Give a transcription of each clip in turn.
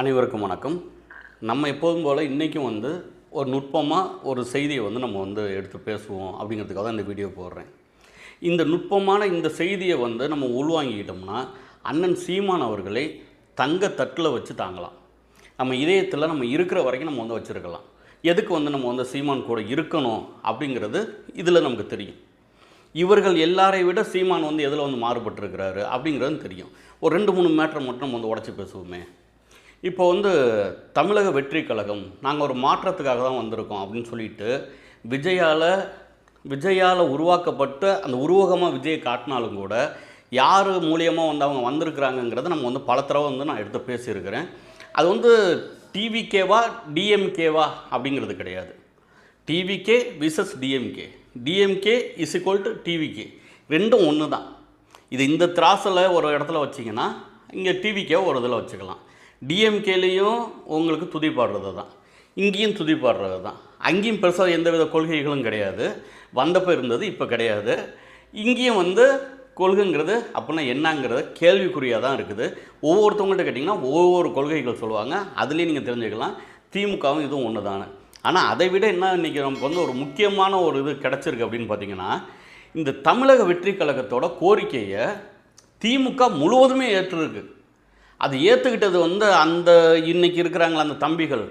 அனைவருக்கும் வணக்கம். நம்ம எப்போதும் போல் இன்றைக்கும் வந்து ஒரு நுட்பமாக ஒரு செய்தியை வந்து நம்ம வந்து எடுத்து பேசுவோம் அப்படிங்கிறதுக்காக தான் இந்த வீடியோ போடுறேன். இந்த நுட்பமான இந்த செய்தியை வந்து நம்ம உள்வாங்கிக்கிட்டோம்னா அண்ணன் சீமான் அவர்களை தங்க தட்டில் வச்சு தாங்கலாம். நம்ம இதயத்தில் நம்ம இருக்கிற வரைக்கும் நம்ம வந்து வச்சுருக்கலாம். எதுக்கு வந்து நம்ம வந்து சீமான் கூட இருக்கணும் அப்படிங்கிறது இதில் நமக்கு தெரியும். இவர்கள் எல்லாரை விட சீமான் வந்து எதில் வந்து மாறுபட்டிருக்கிறாரு அப்படிங்கிறது தெரியும். ஒரு ரெண்டு மூணு மேட்டரை மட்டும் நம்ம வந்து உடச்சி பேசுவோமே. இப்போ வந்து தமிழக வெற்றி கழகம் நாங்கள் ஒரு மாற்றத்துக்காக தான் வந்திருக்கோம் அப்படின்னு சொல்லிட்டு விஜயால் விஜயால் உருவாக்கப்பட்ட அந்த உருவகமாக விஜயை காட்டினாலும் கூட யார் மூலியமாக வந்து அவங்க வந்திருக்கிறாங்கங்கிறத நம்ம வந்து பல தடவை வந்து நான் எடுத்து பேசியிருக்கிறேன். அது வந்து டிவிகேவா டிஎம்கேவா அப்படிங்கிறது கிடையாது. TVK versus DMK. DMK is equal to TVK. ரெண்டும் ஒன்று தான் இது இந்த திராசில் ஒரு இடத்துல வச்சிங்கன்னா இங்கே டிவிக்கே ஒரு இதில் வச்சுக்கலாம். டிஎம்கேலேயும் உங்களுக்கு துதி பாடுறது தான் இங்கேயும் துதி பாடுறது தான் அங்கேயும் பெருசாக எந்தவித கொள்கைகளும் கிடையாது. வந்தப்போ இருந்தது இப்போ கிடையாது. இங்கேயும் வந்து கொள்கைங்கிறது அப்படின்னா என்னங்கிறது கேள்விக்குறியாக தான் இருக்குது. ஒவ்வொருத்தவங்கள்ட்ட கேட்டிங்கன்னா ஒவ்வொரு கொள்கைகள் சொல்லுவாங்க. அதுலேயும் நீங்கள் தெரிஞ்சுக்கலாம். திமுகவும் இதுவும் ஒன்று தானே ஆனால் அதை விட என்ன இன்றைக்கி நமக்கு வந்து ஒரு முக்கியமான ஒரு இது கிடச்சிருக்கு அப்படின்னு பார்த்தீங்கன்னா இந்த தமிழக வெற்றி கழகத்தோட கோரிக்கையை திமுக முழுவதுமே ஏற்றிருக்கு. அது ஏற்றுக்கிட்டது வந்து அந்த இன்றைக்கி இருக்கிறாங்களே அந்த தம்பிகள்.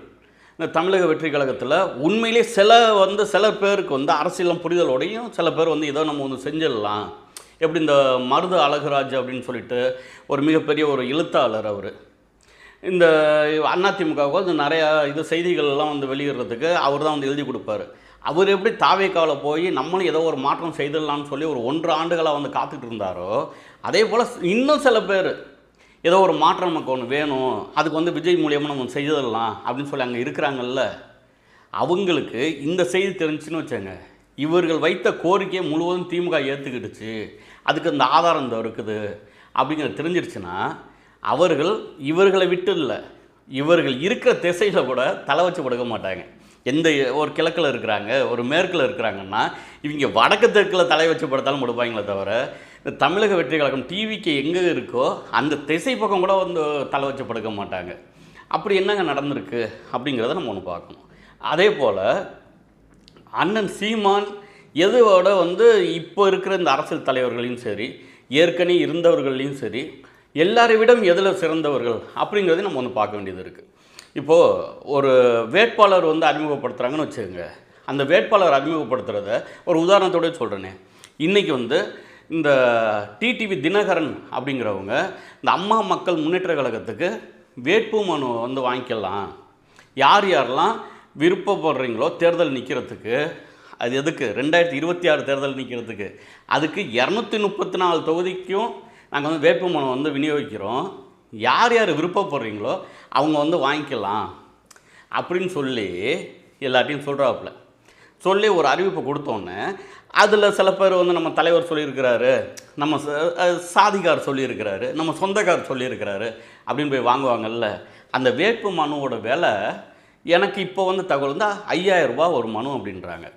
இந்த தமிழக வெற்றி கழகத்தில் உண்மையிலே சில வந்து சில பேருக்கு வந்து அரசியலும் புரிதலோடையும் சில பேர் வந்து ஏதோ நம்ம வந்து செஞ்சிடலாம். எப்படி இந்த மருது அழகுராஜ் அப்படின்னு சொல்லிட்டு ஒரு மிகப்பெரிய ஒரு எழுத்தாளர் அவர். இந்த அதிமுகவுக்கு வந்து நிறையா இது செய்திகள்லாம் வந்து வெளியிடுறதுக்கு அவர் தான் வந்து எழுதி கொடுப்பாரு. அவர் எப்படி தாவேக்காவில் போய் நம்மளும் ஏதோ ஒரு மாற்றம் செய்திடலாம்னு சொல்லி ஒரு ஒன்று ஆண்டுகளாக வந்து காத்துட்டு இருந்தாரோ அதே போல் இன்னும் சில பேர் ஏதோ ஒரு மாற்றம் நமக்கு ஒன்று வேணும். அதுக்கு வந்து விஜய் மூலியமாக நம்ம செய்திடலாம் அப்படின்னு சொல்லி அங்கே இருக்கிறாங்கல்ல. அவங்களுக்கு இந்த செய்தி தெரிஞ்சுன்னு வச்சாங்க இவர்கள் வைத்த கோரிக்கையை முழுவதும் திமுக ஏற்றுக்கிடுச்சு அதுக்கு இந்த ஆதாரம் இந்த இருக்குது. அப்படிங்கிறது தெரிஞ்சிருச்சுன்னா அவர்கள் இவர்களை விட்டு இல்லை. இவர்கள் இருக்கிற திசையில் கூட தலை வச்சு கொடுக்க மாட்டாங்க. எந்த ஒரு கிழக்கில் இருக்கிறாங்க ஒரு மேற்கில் இருக்கிறாங்கன்னா இவங்க வடக்கு தெற்கில் தலை வச்சு படுத்தாலும் கொடுப்பாங்களே தவிர இந்த தமிழக வெற்றி கழகம் டிவிக்கு எங்கே இருக்கோ அந்த திசை பக்கம் கூட வந்து தலை வச்சு படுக்க மாட்டாங்க. அப்படி என்னங்க நடந்திருக்கு? அப்படிங்கிறத நம்ம ஒன்று பார்க்கணும். அதே போல் அண்ணன் சீமான் எதுவோட வந்து இப்போ இருக்கிற இந்த அரசியல் தலைவர்களையும் சரி ஏற்கனவே இருந்தவர்களையும் சரி எல்லாரை விடம் எதில் சிறந்தவர்கள் அப்படிங்கிறதையும் நம்ம வந்து பார்க்க வேண்டியது இருக்குது இப்போது ஒரு வேட்பாளர் வந்து அறிமுகப்படுத்துகிறாங்கன்னு வச்சுக்கோங்க. அந்த வேட்பாளர் அறிமுகப்படுத்துகிறத ஒரு உதாரணத்தோட சொல்கிறேனே இன்றைக்கி வந்து இந்த டிடிவி தினகரன் அப்படிங்கிறவங்க இந்த அம்மா மக்கள் முன்னேற்ற கழகத்துக்கு வேட்பு மனு வந்து வாங்கிக்கலாம். யார் யாரெல்லாம் விருப்பப்படுறீங்களோ தேர்தல் நிற்கிறதுக்கு அது எதுக்கு? ரெண்டாயிரத்தி இருபத்தி ஆறு தேர்தல் நிற்கிறதுக்கு அதுக்கு இரநூத்தி முப்பத்தி நாலு தொகுதிக்கும் நாங்கள் வந்து வேட்புமனு வந்து விநியோகிக்கிறோம். யார் யார் விருப்பப்படுறீங்களோ அவங்க வந்து வாங்கிக்கலாம். அப்படின்னு சொல்லி எல்லார்ட்டையும் சொல்கிறாப்புல சொல்லி ஒரு அறிவிப்பை கொடுத்தோன்னே அதில் சில பேர் வந்து நம்ம தலைவர் சொல்லியிருக்கிறாரு நம்ம ச- சாதிகார் சொல்லியிருக்கிறாரு நம்ம சொந்தக்கார் சொல்லியிருக்கிறாரு அப்படின்னு போய் வாங்குவாங்கல்ல. அந்த வேட்பு மனுவோட விலை எனக்கு இப்போ வந்து தகவல் வந்து ஐயாயிரம் ஒரு மனு அப்படின்றாங்க.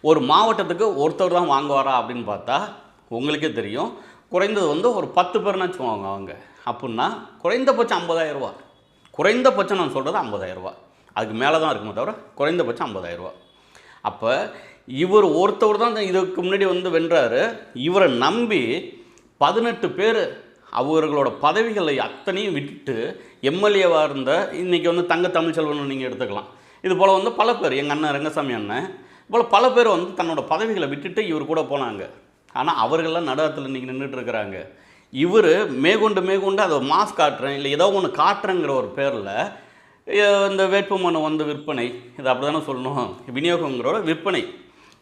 ஒரு மாவட்டத்துக்கு ஒருத்தர் தான் வாங்குவாரா அப்படின்னு பார்த்தா உங்களுக்கே தெரியும். குறைந்தது வந்து ஒரு பத்து பேர்னாச்சும் வாங்க அவங்க. அப்படின்னா குறைந்தபட்சம் ஐம்பதாயிரரூபா குறைந்தபட்சம் நான் சொல்கிறது ஐம்பதாயிரரூபா அதுக்கு மேலே தான் இருக்குமே தவிர குறைந்தபட்சம் ஐம்பதாயிரரூபா அப்போ இவர் ஒருத்தவர் தான் இதுக்கு முன்னாடி வந்து வென்றாரு. இவரை நம்பி பதினெட்டு பேர் அவர்களோட பதவிகளை அத்தனையும் விட்டுட்டு எம்எல்ஏவாக இருந்த இன்றைக்கி வந்து தங்க தமிழ்ச்செல்வன் நீங்கள் எடுத்துக்கலாம். இது போல் வந்து பல பேர் எங்கள் அண்ணன் ரங்கசாமி அண்ணன் போல் பல பேர் வந்து தன்னோட பதவிகளை விட்டுட்டு இவர் கூட போனாங்க. ஆனால் அவர்கள்லாம் நடுவத்தில் இன்றைக்கி நின்றுட்டு இருக்கிறாங்க. இவர் மேகொண்டு மேற்கொண்டு அதை மாஸ் காட்டுறேன் இல்லை ஏதோ ஒன்று காட்டுறேங்கிற ஒரு பேரில் இந்த வேட்புமனு வந்து விற்பனை இது அப்படி தானே சொல்லணும் விநியோகங்கிறோட விற்பனை.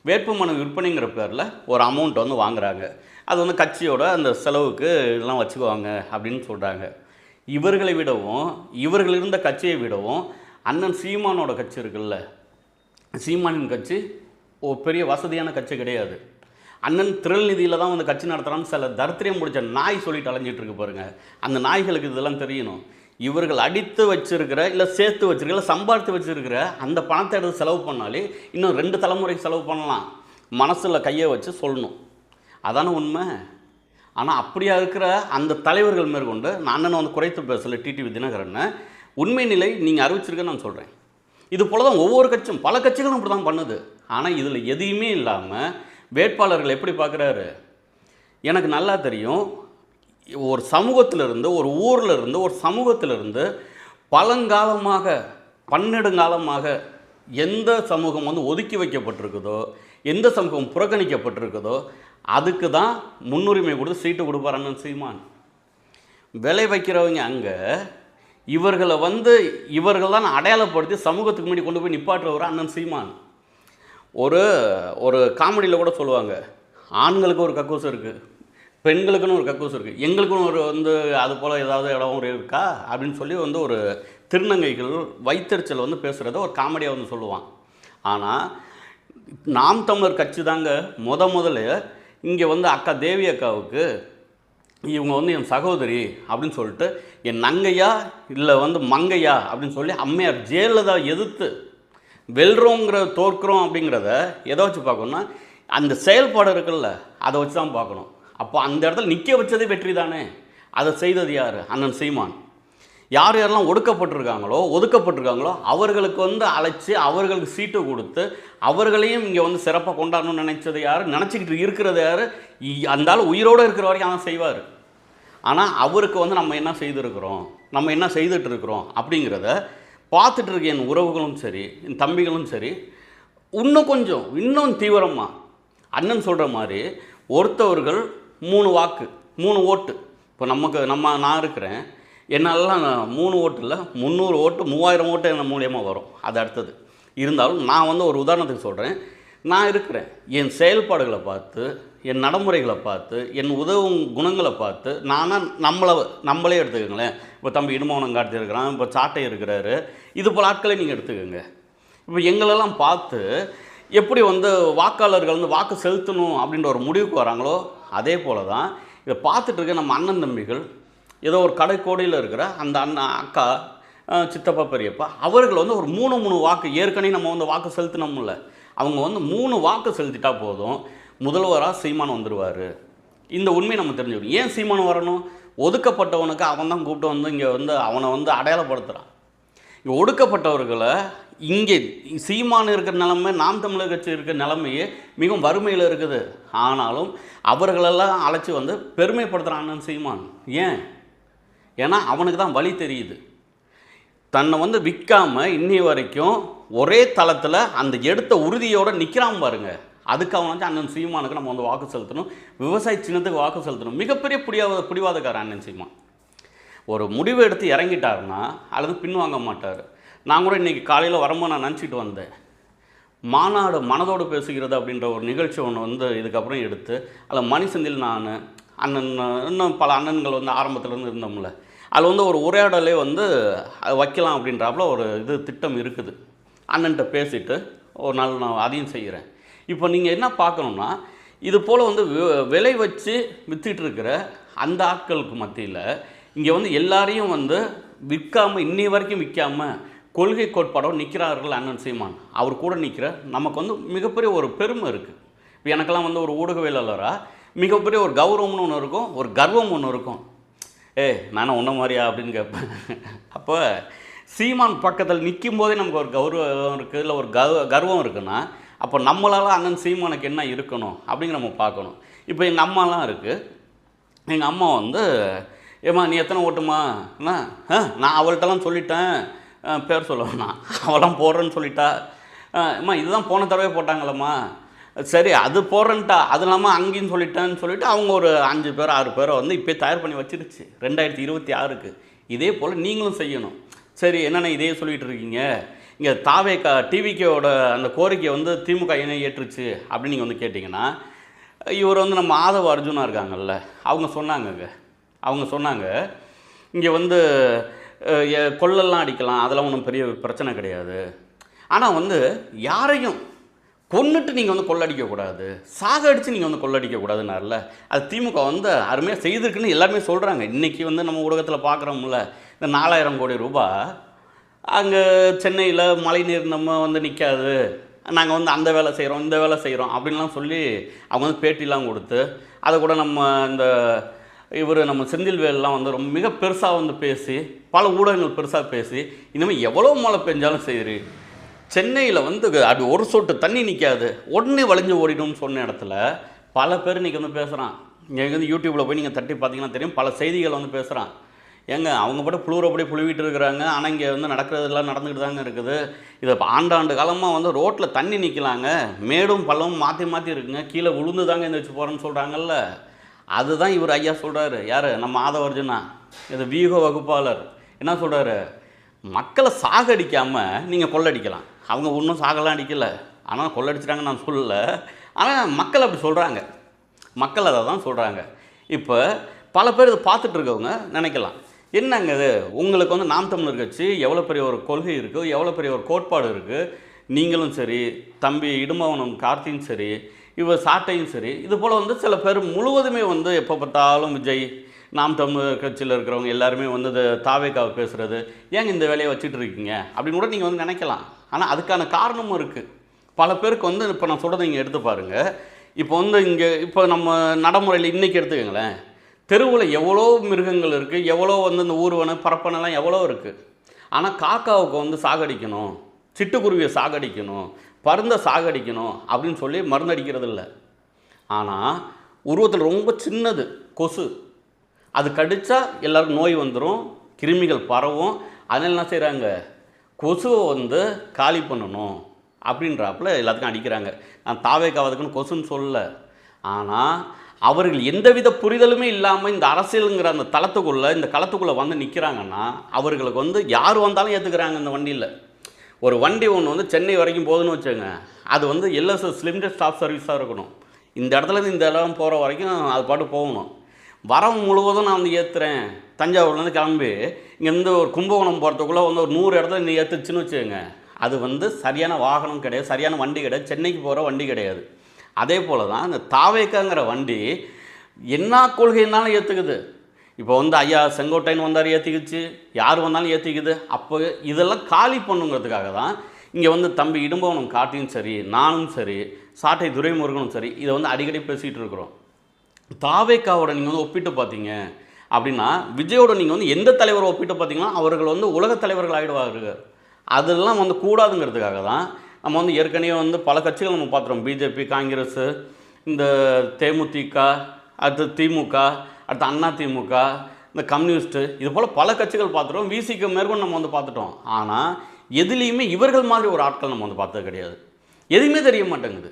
வேட்புமனு விற்பனைங்கிற பேரில் ஒரு அமௌண்ட் வந்து வாங்குறாங்க. அது வந்து கட்சியோட அந்த செலவுக்கு இதெல்லாம் வச்சுக்குவாங்க அப்படின்னு சொல்கிறாங்க இவர்களை விடவும் இவர்கள் இருந்த கட்சியை விடவும் அண்ணன் சீமானோட கட்சி இருக்குல்ல. சீமானின் கட்சி ஒரு பெரிய வசதியான கட்சி கிடையாது. அண்ணன் திருநிதியில் தான் வந்து கட்சி நடத்துகிறான்னு சில தரித்திரியம் முடிச்ச நாய் சொல்லிட்டு அலைஞ்சிட்டு இருக்கு பாருங்கள் அந்த நாய்களுக்கு இதெல்லாம் தெரியணும். இவர்கள் அடித்து வச்சிருக்கிற இல்லை சேர்த்து வச்சிருக்கிற இல்லை சம்பாதித்து வச்சிருக்கிற அந்த பணத்தை எடுத்து செலவு பண்ணாலே இன்னும் ரெண்டு தலைமுறைக்கு செலவு பண்ணலாம். மனசில் கையை வச்சு சொல்லணும். அதான உண்மை? ஆனால் அப்படியா இருக்கிற அந்த தலைவர்கள் மேற்கொண்டு நான் அண்ணனை வந்து குறைத்து பேசலை டிடிவி தினகரனை. உண்மை நிலை நீங்கள் அறிவிச்சிருக்கேன்னு நான் சொல்கிறேன் இது போல தான் ஒவ்வொரு கட்சியும் பல கட்சிகளும் இப்படி தான் பண்ணுது. ஆனால் இதில் எதையுமே இல்லாமல் வேட்பாளர்கள் எப்படி பார்க்குறாரு எனக்கு நல்லா தெரியும் ஒரு சமூகத்திலிருந்து ஒரு ஊரில் இருந்து ஒரு சமூகத்திலிருந்து பழங்காலமாக பன்னெடுங்காலமாக எந்த சமூகம் வந்து ஒதுக்கி வைக்கப்பட்டிருக்குதோ எந்த சமூகம் புறக்கணிக்கப்பட்டிருக்குதோ அதுக்கு தான் முன்னுரிமை கொடுத்து சீட்டு கொடுப்பார் அண்ணன் சீமான். விலை வைக்கிறவங்க அங்கே இவர்களை வந்து இவர்கள் தான் அடையாளப்படுத்தி சமூகத்துக்கு முன்னாடி கொண்டு போய் நிப்பாட்டுறவர் அண்ணன் சீமான். ஒரு ஒரு காமெடியில் கூட சொல்லுவாங்க ஆண்களுக்கு ஒரு கக்கூஸ் இருக்குது பெண்களுக்குன்னு ஒரு கக்கூஸ் இருக்குது எங்களுக்குன்னு ஒரு வந்து அது போல் ஏதாவது இடம் ஒரு இருக்கா? அப்படின்னு சொல்லி வந்து ஒரு திருநங்கைகள் வைத்தறிச்சல் வந்து பேசுகிறத ஒரு காமெடியாக வந்து சொல்லுவான். ஆனால் நாம் தமிழர் கட்சி தாங்க முத முதல்ல இங்கே வந்து அக்கா தேவி அக்காவுக்கு இவங்க வந்து என் சகோதரி அப்படின்னு சொல்லிட்டு என் நங்கையா இல்லை வந்து மங்கையா அப்படின்னு சொல்லி அம்மையார் ஜெயலலிதா எதிர்த்து வெல்றோங்கிற தோற்கிறோம் அப்படிங்கிறத எதை வச்சு பார்க்கணும்னா அந்த செயல்பாடு இருக்குல்ல அதை வச்சு தான் பார்க்கணும். அப்போ அந்த இடத்துல நிற்க வச்சதே வெற்றி தானே? அதை செய்தது யார்? அண்ணன் சீமான். யார் யாரெல்லாம் ஒடுக்கப்பட்டிருக்காங்களோ ஒதுக்கப்பட்டிருக்காங்களோ அவர்களுக்கு வந்து அழைச்சி அவர்களுக்கு சீட்டு கொடுத்து அவர்களையும் இங்கே வந்து சிறப்பாக கொண்டாடணும்னு நினச்சது யார்? நினச்சிக்கிட்டு இருக்கிறது யார்? இ- உயிரோடு இருக்கிற வரைக்கும் அவன் செய்வார். ஆனால் அவருக்கு வந்து நம்ம என்ன செய்திருக்கிறோம்? நம்ம என்ன செய்துட்டு இருக்கிறோம் அப்படிங்கிறத பார்த்துட்டு இருக்க என் உறவுகளும் சரி என் தம்பிகளும் சரி இன்னும் கொஞ்சம் இன்னும் தீவிரமாக அண்ணன் சொல்கிற மாதிரி ஒருத்தவர்கள் மூணு வாக்கு மூணு ஓட்டு. இப்போ நமக்கு நம்ம நான் இருக்கிறேன். என்னாலலாம் மூணு ஓட்டு இல்லை முந்நூறு ஓட்டு மூவாயிரம் ஓட்டு என்ன மூலியமாக வரும். அது அடுத்தது. இருந்தாலும் நான் வந்து ஒரு உதாரணத்துக்கு சொல்கிறேன் நான் இருக்கிறேன். என் செயல்பாடுகளை பார்த்து என் நடைமுறைகளை பார்த்து என் உதவும் குணங்களை பார்த்து நானாக நம்மளை நம்மளே எடுத்துக்கோங்களேன். இப்போ தம்பி இடுமோனம் காட்டியிருக்கிறான் இப்போ சாட்டை இருக்கிறாரு. இது போல் ஆட்களை நீங்கள் எடுத்துக்கோங்க. இப்போ எங்களெல்லாம் பார்த்து எப்படி வந்து வாக்காளர்கள் வந்து வாக்கு செலுத்தணும் அப்படின்ற ஒரு முடிவுக்கு வராங்களோ அதே போல தான் இதை பார்த்துட்டு இருக்க நம்ம அண்ணன் தம்பிகள் ஏதோ ஒரு கடைக்கோடியில் இருக்கிற அந்த அண்ணா அக்கா சித்தப்பா பெரியப்பா அவர்கள் வந்து ஒரு மூணு மூணு வாக்கு ஏற்கனவே நம்ம வந்து வாக்கு செலுத்தினோம்ல அவங்க வந்து மூணு வாக்கு செலுத்திட்டா போதும் முதல்வராக சீமான் வந்துடுவார் இந்த உண்மையை நம்ம தெரிஞ்சுக்கணும். ஏன் சீமான் வரணும்? ஒதுக்கப்பட்டவனுக்கு அவன் தான் கூப்பிட்டு வந்து இங்கே வந்து அவனை வந்து அடையாளப்படுத்துகிறான் ஒடுக்கப்பட்டவர்களை இங்கே சீமான் இருக்கிற நிலைமை நாம் தமிழர் கட்சி இருக்கிற நிலைமையே மிகவும் வறுமையில் இருக்குது. ஆனாலும் அவர்களெல்லாம் அழைச்சி வந்து பெருமைப்படுத்துகிறான் அண்ணன் சீமான். ஏன்? ஏன்னா அவனுக்கு தான் வழி தெரியுது. தன்னை வந்து விற்காம இன்னி வரைக்கும் ஒரே தளத்தில் அந்த எடுத்த உறுதியோடு நிற்கிறான் பாருங்க. அதுக்கு அவன் வந்து அண்ணன் சீமானுக்கு நம்ம வந்து வாக்கு செலுத்தணும். விவசாய சின்னத்துக்கு வாக்கு செலுத்தணும். மிகப்பெரிய புடியாத பிடிவாதக்காரன் அண்ணன் சீமான். ஒரு முடிவு எடுத்து இறங்கிட்டாருன்னா அல்லது பின்வாங்க மாட்டார். நான் கூட இன்றைக்கி காலையில் வரும்போது நான் நினச்சிட்டு வந்தேன். மாநாடு மனதோடு பேசுகிறது அப்படின்ற ஒரு நிகழ்ச்சி ஒன்று வந்து இதுக்கப்புறம் எடுத்து அதில் மணிசந்தில் நான் அண்ணன் இன்னும் பல அண்ணன்கள் வந்து ஆரம்பத்துலேருந்து இருந்தோம்ல. அதில் வந்து ஒரு உரையாடலே வந்து அது வைக்கலாம் அப்படின்றாப்புல ஒரு இது திட்டம் இருக்குது. அண்ணன்ட்ட பேசிட்டு ஒரு நாள் நான் அதையும் செய்கிறேன் இப்போ நீங்கள் என்ன பார்க்கணுன்னா இது போல் வந்து விலை வச்சு வித்துட்டு இருக்கிற அந்த ஆட்களுக்கு மத்தியில் இங்கே வந்து எல்லாரையும் வந்து விற்காம இன்னி வரைக்கும் விற்காமல் கொள்கை கோட்பாடோடு நிற்கிறார்கள் அண்ணன் சீமான். அவர் கூட நிற்கிற நமக்கு வந்து மிகப்பெரிய ஒரு பெருமை இருக்குது இப்போ எனக்கெல்லாம் வந்து ஒரு ஊடகவியலாளராக மிகப்பெரிய ஒரு கௌரவம்னு ஒன்று இருக்கும் ஒரு கர்வம் ஒன்று இருக்கும். ஏ நானும் உன்ன மாதிரியா? அப்படின்னு கேட்பேன். அப்போ சீமான் பக்கத்தில் நிற்கும் போதே நமக்கு ஒரு கௌரவம் இருக்குது இல்லை ஒரு கர்வ கர்வம் இருக்குன்னா அப்போ நம்மளால் அண்ணன் சீமானுக்கு என்ன இருக்கணும் அப்படிங்கிற நம்ம பார்க்கணும். இப்போ எங்கள் அம்மாலாம் இருக்குது எங்கள் அம்மா வந்து ஏம்மா நீ எத்தனை ஓட்டுமா? என்ன? ஆ நான் அவள்கிட்டலாம் சொல்லிட்டேன். பேர் சொல்லணும்னா அவளாம் போடுறேன்னு சொல்லிட்டா. அம்மா இதுதான் போன தடவை போட்டாங்களம்மா சரி அது போடுறேன்ட்டா. அது இல்லாமல் அங்கேயும் சொல்லிட்டேன்னு சொல்லிட்டு அவங்க ஒரு அஞ்சு பேர் ஆறு பேரை வந்து இப்போ தயார் பண்ணி வச்சிருச்சு. ரெண்டாயிரத்தி இருபத்தி ஆறுக்கு. இதே போல் நீங்களும் செய்யணும். சரி என்னென்ன இதே சொல்லிகிட்டு இருக்கீங்க? இங்கே தாவேக்கா டிவிக்கோட அந்த கோரிக்கையை வந்து திமுக இணை ஏற்றுச்சு அப்படின்னு நீங்கள் வந்து கேட்டிங்கன்னா இவர் வந்து நம்ம ஆதவ அர்ஜுனா இருக்காங்கல்ல அவங்க சொன்னாங்கங்க. அவங்க சொன்னாங்க. இங்கே வந்து கொள்ளெல்லாம் அடிக்கலாம் அதெல்லாம் ஒன்றும் பெரிய பிரச்சனை கிடையாது. ஆனால் வந்து யாரையும் கொன்னுட்டு நீங்கள் வந்து கொள்ளடிக்கக்கூடாது சாக அடித்து நீங்கள் வந்து கொள்ளடிக்கக்கூடாதுன்னார்ல அது திமுக வந்து அருமையாக செய்திருக்குன்னு எல்லாருமே சொல்கிறாங்க இன்றைக்கி வந்து நம்ம ஊடகத்தில் பார்க்குறோம்ல இந்த நாலாயிரம் கோடி ரூபாய் அங்கே சென்னையில் மழைநீர் நம்ம வந்து நிற்காது நாங்கள் வந்து அந்த வேலை செய்கிறோம் இந்த வேலை செய்கிறோம் அப்படின்லாம் சொல்லி அவங்க வந்து பேட்டிலாம் கொடுத்து அதை கூட நம்ம இந்த இவர் நம்ம செந்தில்வேல்லாம் வந்து ரொம்ப மிக பெருசாக வந்து பேசி பல ஊடகங்கள் பெருசாக பேசி இனிமேல் எவ்வளோ மழை பெஞ்சாலும் சரி சென்னையில் வந்து அது ஒரு சொட்டு தண்ணி நிற்காது உடனே வளைஞ்சு ஓடிடும்னு சொன்ன இடத்துல பல பேர் இன்றைக்கி வந்து பேசுகிறான் இங்கே வந்து யூடியூப்பில் போய் நீங்கள் தட்டி பார்த்தீங்கன்னா தெரியும் பல செய்திகள் வந்து பேசுகிறான் ஏங்க அவங்க பாட்டு புழுவுறப்படி புழுவிட்டு இருக்கிறாங்க ஆனால் இங்கே வந்து நடக்கிறதெல்லாம் நடந்துக்கிட்டு தாங்க இருக்குது. இதை ஆண்டாண்டு காலமாக வந்து ரோட்டில் தண்ணி நிற்கலாங்க மேடும் பள்ளமும் மாற்றி மாற்றி இருக்குங்க கீழே விழுந்து தாங்க எந்திரிச்சு போகிறேன்னு சொல்கிறாங்கல்ல அதுதான் இவர் ஐயா சொல்கிறாரு யார்? நம்ம ஆதவர்ஜுனா. இது வியூக வகுப்பாளர். என்ன சொல்கிறாரு மக்களை சாகடிக்காமல் நீங்கள் கொள்ளடிக்கலாம். அவங்க ஒன்றும் சாகலாம் அடிக்கல. ஆனால் கொள்ளடிச்சிட்டாங்கன்னு நான் சொல்லலை. ஆனால் மக்கள் அப்படி சொல்கிறாங்க மக்கள் அதை தான் சொல்கிறாங்க இப்போ பல பேர் இதை பார்த்துட்டு இருக்கவங்க நினைக்கலாம். என்னங்க இது? உங்களுக்கு வந்து நாம் தமிழர் கட்சி எவ்வளோ பெரிய ஒரு கொள்கை இருக்குது எவ்வளோ பெரிய ஒரு கோட்பாடு இருக்குது நீங்களும் சரி தம்பி இடும்பவனம் கார்த்தியும் சரி இவர் சாட்டையும் சரி. இது போல் வந்து சில பேர் முழுவதுமே வந்து எப்போ பார்த்தாலும் விஜய் நாம் தமிழ் கட்சியில் இருக்கிறவங்க எல்லாருமே வந்து இது தாவேக்காவை பேசுகிறது ஏங்க இந்த வேலையை வச்சுட்டு இருக்கீங்க? அப்படின்னு கூட நீங்கள் வந்து நினைக்கலாம். ஆனால் அதுக்கான காரணமும் இருக்குது பல பேருக்கு வந்து இப்போ நான் சொல்கிறத நீங்கள் எடுத்து பாருங்கள் இப்போ வந்து இங்கே இப்போ நம்ம நடைமுறையில் இன்றைக்கி எடுத்துக்கங்களேன். தெருவில் எவ்வளோ மிருகங்கள் இருக்குது எவ்வளோ வந்து இந்த ஊர்வன பரப்பனெல்லாம் எவ்வளோ இருக்குது ஆனால் காக்காவுக்கு வந்து சாகடிக்கணும் சிட்டுக்குருவியை சாகடிக்கணும் பருந்தை சாகடிக்கணும் அப்படின்னு சொல்லி மருந்தடிக்கிறது இல்லை. ஆனால் உருவத்தில் ரொம்ப சின்னது கொசு. அது கடித்தா எல்லோரும் நோய் வந்துடும் கிருமிகள் பரவும். அதனால் என்ன செய்கிறாங்க கொசுவை வந்து காலி பண்ணணும் அப்படின்றாப்புல எல்லாத்துக்கும் அடிக்கிறாங்க. நான் தாவே காவதுக்குன்னு கொசுன்னு சொல்லலை. ஆனால் அவர்கள் எந்தவித புரிதலுமே இல்லாமல் இந்த அரசியலுங்கிற அந்த தளத்துக்குள்ளே இந்த களத்துக்குள்ளே வந்து நிற்கிறாங்கன்னா அவர்களுக்கு வந்து யார் வந்தாலும் ஏற்றுக்கிறாங்க இந்த வண்டியில். ஒரு வண்டி ஒன்று வந்து சென்னை வரைக்கும் போகுதுன்னு வச்சுங்க அது வந்து எல்எஸ்எஸ் லிமிடெட் ஸ்டாப் சர்வீஸாக இருக்கணும். இந்த இடத்துல இருந்து இந்த இடம் போகிற வரைக்கும் அது பாட்டு போகணும். வரவு முழுவதும் நான் வந்து ஏற்றுறேன் தஞ்சாவூர்லேருந்து கிளம்பி இங்கேருந்து ஒரு கும்பகோணம் போகிறதுக்குள்ளே வந்து ஒரு நூறு இடத்துல நீ ஏற்றுச்சுன்னு வச்சுக்கோங்க. அது வந்து சரியான வாகனம் கிடையாது சரியான வண்டி கிடையாது சென்னைக்கு போகிற வண்டி கிடையாது. அதே போல் தான் இந்த தாவேக்காங்கிற வண்டி என்ன கொள்கைனாலும் ஏற்றுக்குது இப்போ வந்து ஐயா செங்கோட்டையன் வந்தார் ஏற்றிக்கிச்சு யார் வந்தாலும் ஏற்றிக்குது அப்போ இதெல்லாம் காலி பண்ணுங்கிறதுக்காக தான் இங்கே வந்து தம்பி இடும்பவனம் காட்டியும் சரி நானும் சரி சாட்டை துரைமுருகனும் சரி இதை வந்து அடிக்கடி பேசிகிட்டு இருக்கிறோம். தாவேக்காவோட நீங்கள் வந்து ஒப்பிட்டு பார்த்தீங்க அப்படின்னா விஜயோட நீங்கள் வந்து எந்த தலைவரை ஒப்பிட்டு பார்த்தீங்கன்னா அவர்கள் வந்து உலகத் தலைவர்கள் ஆகிடுவார்கள் அதெல்லாம் வந்து கூடாதுங்கிறதுக்காக தான் நம்ம வந்து ஏற்கனவே வந்து பல கட்சிகள் நம்ம பார்த்துறோம் பிஜேபி காங்கிரஸ் இந்த தேமுதிக அடுத்து திமுக அடுத்து அண்ணா திமுக இந்த கம்யூனிஸ்ட்டு இது போல் பல கட்சிகள் பார்த்துட்டோம். விசிக்கு மேற்கொண்டு நம்ம வந்து பார்த்துட்டோம். ஆனால் எதுலேயுமே இவர்கள் மாதிரி ஒரு ஆட்கள் நம்ம வந்து பார்த்தது கிடையாது. எதுவுமே தெரிய மாட்டேங்குது.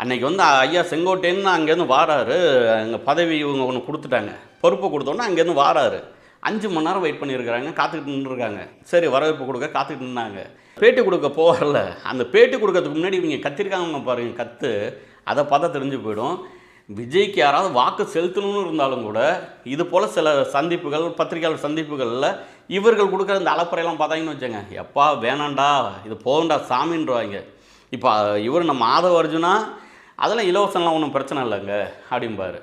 அன்னைக்கு வந்து ஐயா செங்கோட்டைன்னு அங்கேருந்து வாராரு. அங்கே பதவி இவங்க ஒன்று கொடுத்துட்டாங்க. பொறுப்பு கொடுத்தோன்னே அங்கேருந்து வாராரு. அஞ்சு மணி நேரம் வெயிட் பண்ணியிருக்கிறாங்க. காத்துக்கிட்டு நின்றுருக்காங்க. சரி வரவேற்பு கொடுக்க காத்துக்கிட்டு நின்னாங்க. பேட்டி கொடுக்க போகல. அந்த பேட்டி கொடுக்கறதுக்கு முன்னாடி இவங்க கத்திருக்காங்க பாருங்க கற்று அதை பார்த்தா தெரிஞ்சு போயிடும். விஜய்க்கு யாராவது வாக்கு செலுத்தணும்னு இருந்தாலும் கூட இது போல் சில சந்திப்புகள் பத்திரிகையாளர் சந்திப்புகளில் இவர்கள் கொடுக்குற இந்த அலப்பறையெல்லாம் பார்த்தாங்கன்னு வச்சுங்க எப்பா வேணாண்டா இது போகண்டா சாமின்றவாங்க இப்போ இவர் நம்ம ஆதவ அர்ஜுனா அதெல்லாம் இலவசம்லாம் ஒன்றும் பிரச்சனை இல்லைங்க அப்படிம்பார்.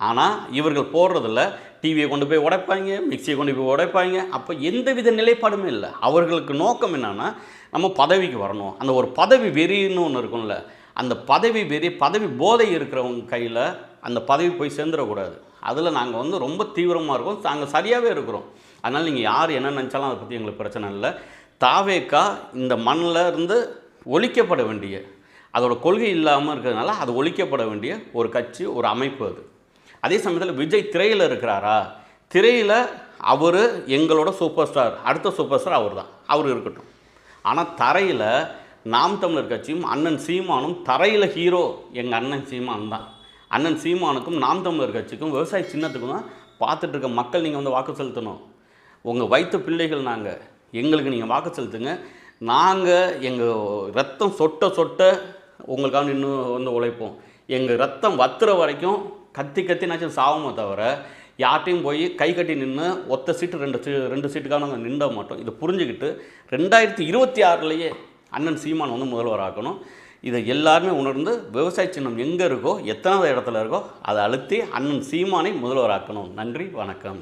ஆனால் இவர்கள் போடுறதில்ல டிவியை கொண்டு போய் உடைப்பாங்க மிக்சியை கொண்டு போய் உடைப்பாங்க. அப்போ எந்த வித நிலைப்பாடுமே இல்லை. அவர்களுக்கு நோக்கம் என்னென்னா நம்ம பதவிக்கு வரணும். அந்த ஒரு பதவி வெறின்னு ஒன்று இருக்கும்ல அந்த பதவி வெறி பதவி போதை இருக்கிறவங்க கையில் அந்த பதவி போய் சேர்ந்துடக்கூடாது. அதில் நாங்கள் வந்து ரொம்ப தீவிரமாக இருக்கோம். நாங்கள் சரியாகவே இருக்கிறோம். அதனால் நீங்கள் யார் என்ன நினச்சாலும் அதை பற்றி எங்களுக்கு பிரச்சனை இல்லை. தாவேக்கா இந்த மண்ணில் இருந்து ஒழிக்கப்பட வேண்டிய அதோட கொள்கை இல்லாமல் இருக்கிறதுனால அது ஒழிக்கப்பட வேண்டிய ஒரு கட்சி ஒரு அமைப்பு அது. அதே சமயத்தில் விஜய் திரையில் இருக்கிறாரா? திரையில் அவர் எங்களோட சூப்பர் ஸ்டார் அடுத்த சூப்பர் ஸ்டார் அவர் தான் அவர் இருக்கட்டும். ஆனால் தரையில் நாம் தமிழர் கட்சியும் அண்ணன் சீமானும் தரையில் ஹீரோ எங்கள் அண்ணன் சீமான் தான். அண்ணன் சீமானுக்கும் நாம் தமிழர் கட்சிக்கும் விவசாய சின்னத்துக்கும் தான் பார்த்துட்டு இருக்க மக்கள் நீங்கள் வந்து வாக்கு செலுத்தணும். உங்கள் வயிற்று பிள்ளைகள் நாங்கள் எங்களுக்கு நீங்கள் வாக்கு செலுத்துங்க. நாங்கள் எங்கள் ரத்தம் சொட்ட சொட்ட உங்களுக்காக நின்று வந்து உழைப்போம். எங்கள் ரத்தம் வத்துற வரைக்கும் கத்தி கத்தினாச்சும் சாவமே தவிர யார்ட்டையும் போய் கை கட்டி நின்று ஒத்த சீட்டு ரெண்டு சீ ரெண்டு சீட்டுக்காக நாங்கள் நின்ற மாட்டோம். இதை புரிஞ்சுக்கிட்டு ரெண்டாயிரத்தி இருபத்தி ஆறுலேயே அண்ணன் சீமான் வந்து முதல்வராக்கணும் இதை எல்லாருமே உணர்ந்து விவசாய சின்னம் எங்கே இருக்கோ எத்தனாவது இடத்துல இருக்கோ அதை அழுத்தி அண்ணன் சீமானை முதல்வராக்கணும் நன்றி வணக்கம்.